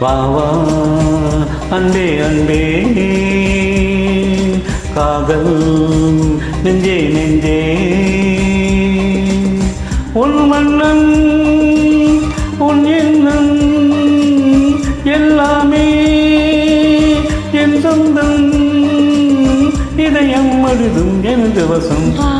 வாவா அன்பே அன்பே. காதல் நெஞ்சே நெஞ்சே. உன் மன்னன் உன் எண்ணம் எல்லாமே என் சொந்தம். இதயம் அழுதும் எனது வசம்.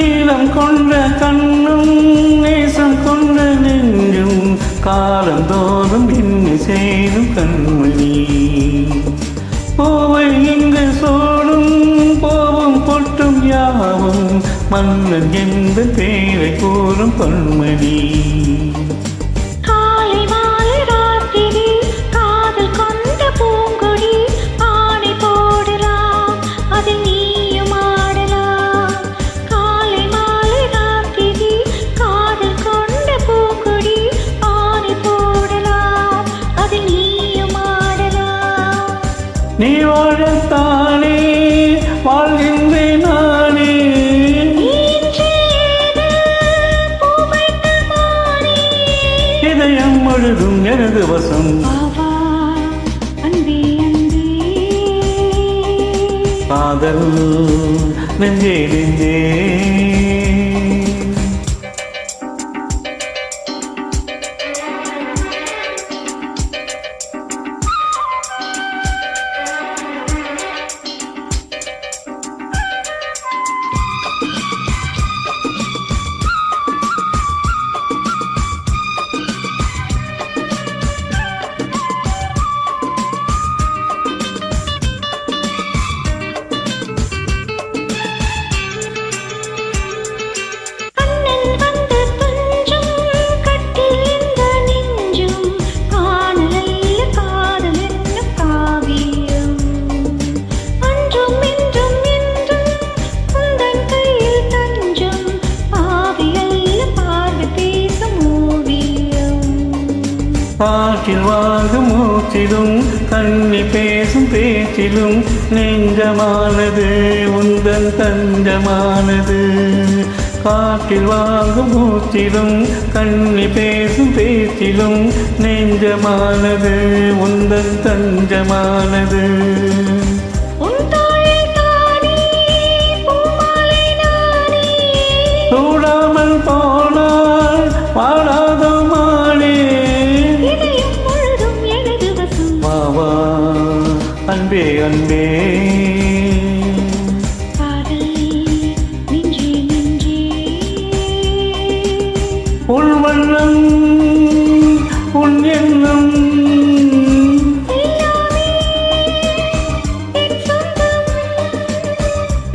நீளம் கொண்ட கண்ணும் நேசம் கொண்ட நெஞ்சும் காலந்தோறும் இன்னி செய்தும் கண்மணி. போவை இங்கு சோடும் போவும் பொட்டும் யாவும் மன்னன் என்ற பேரை கூறும் பொன்மணி. முழுதும் எனது வசம். காதல் நெஞ்சே நெஞ்சே. பாட்டில் வாழும் மூச்சிலும் கண்ணி பேசும் பேச்சிலும் நெஞ்சமானது உந்தன் தஞ்சமானது. காட்டில் வாங்கும் மூச்சிலும் கண்ணி பேசும் பேச்சிலும் நெஞ்சமானது உந்தன் தஞ்சமானது.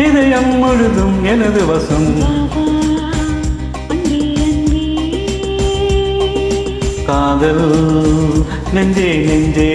இதயம் முழுதும் எனது வசம். காதல் நெஞ்சே நெஞ்சே.